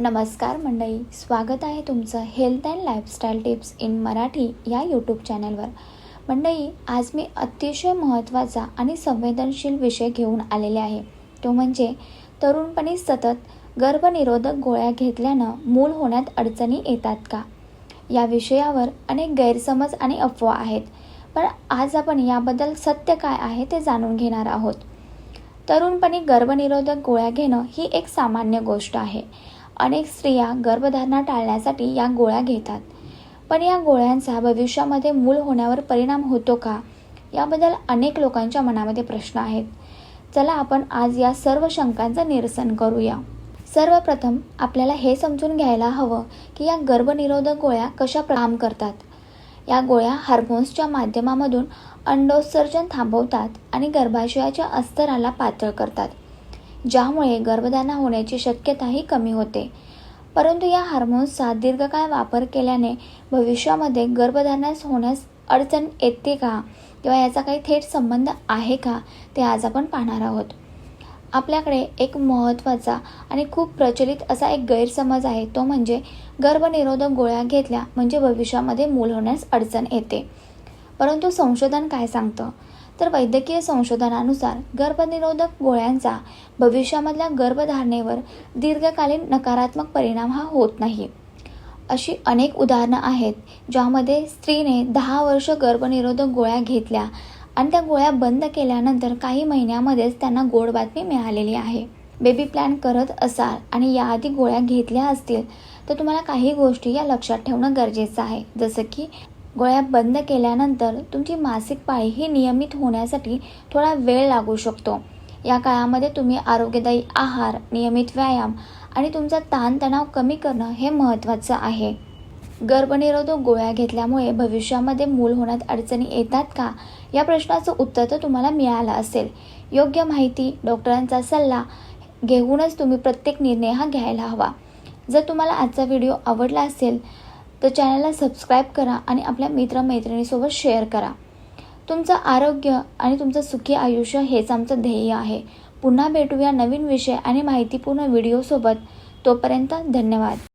नमस्कार मंडळी स्वागत आहे तुमचं health and lifestyle tips in Marathi या यूट्यूब चॅनलवर मंडळी आज मी अतिशय महत्त्वाचा आणि संवेदनशील विषय घेऊन आलेले आहे. तो म्हणजे तरुणपणी सतत गर्भनिरोधक गोळ्या घेतल्यानं मूल होण्यात अडचणी येतात का? या विषयावर अनेक गैरसमज आणि अफवा आहेत पण आज आपण याबद्दल सत्य काय आहे ते जाणून घेणार आहोत. तरुणपणी गर्भनिरोधक गोळ्या घेणं ही एक सामान्य गोष्ट आहे. अनेक स्त्रिया गर्भधारणा टाळण्यासाठी या गोळ्या घेतात. पण या गोळ्यांचा भविष्यामध्ये मूल होण्यावर परिणाम होतो का? याबद्दल अनेक लोकांच्या मनामध्ये प्रश्न आहेत. चला आपण आज या सर्व शंकांचं निरसन करूया. सर्वप्रथम आपल्याला हे समजून घ्यायला हवं की या गर्भनिरोधक गोळ्या कशा काम करतात. या गोळ्या हार्मोन्सच्या माध्यमामधून अंडोत्सर्जन थांबवतात आणि गर्भाशयाच्या अस्तराला पातळ करतात. ज्यामुळे गर्भधारणा होण्याची शक्यताही कमी होते. परंतु या हार्मोन्सचा दीर्घकाळ वापर केल्याने भविष्यामध्ये गर्भधारणास होण्यास अडचण येते का? किंवा याचा काही थेट संबंध आहे का? ते आज आपण पाहणार आहोत. आपल्याकडे एक महत्त्वाचा आणि खूप प्रचलित असा एक गैरसमज आहे. तो म्हणजे गर्भनिरोधक गोळ्या घेतल्या म्हणजे भविष्यामध्ये मूल होण्यास अडचण येते. परंतु संशोधन काय सांगतं? तर वैद्यकीय संशोधनानुसार गर्भनिरोधक गोळ्यांचा भविष्यामधल्या गर्भधारणेवर दीर्घकालीन नकारात्मक परिणाम हा होत नाही. अशी अनेक उदाहरणं आहेत ज्यामध्ये स्त्रीने दहा वर्ष गर्भनिरोधक गोळ्या घेतल्या आणि त्या गोळ्या बंद केल्यानंतर काही महिन्यामध्येच त्यांना गोड बातमी मिळालेली आहे. बेबी प्लॅन करत असाल आणि याआधी गोळ्या घेतल्या असतील तर तुम्हाला काही गोष्टी या लक्षात ठेवणं गरजेचं आहे. जसं की गोळ्या बंद केल्यानंतर तुमची मासिक पाळी ही नियमित होण्यासाठी थोडा वेळ लागू शकतो. या काळामध्ये तुम्ही आरोग्यदायी आहार नियमित व्यायाम आणि तुमचा ताणतणाव कमी करणं हे महत्त्वाचं आहे. गर्भनिरोधक गोळ्या घेतल्यामुळे भविष्यामध्ये मूल होण्यात अडचणी येतात का? या प्रश्नाचं उत्तर तर तुम्हाला मिळालं असेल. योग्य माहिती डॉक्टरांचा सल्ला घेऊनच तुम्ही प्रत्येक निर्णय हा घ्यायला हवा. जर तुम्हाला आजचा व्हिडिओ आवडला असेल तर चॅनलला सबस्क्राईब करा आणि आपल्या मित्रमैत्रिणीसोबत शेअर करा. तुमचं आरोग्य आणि तुमचं सुखी आयुष्य हेच आमचं ध्येय आहे. पुन्हा भेटूया नवीन विषय आणि माहितीपूर्ण व्हिडिओसोबत तोपर्यंत धन्यवाद.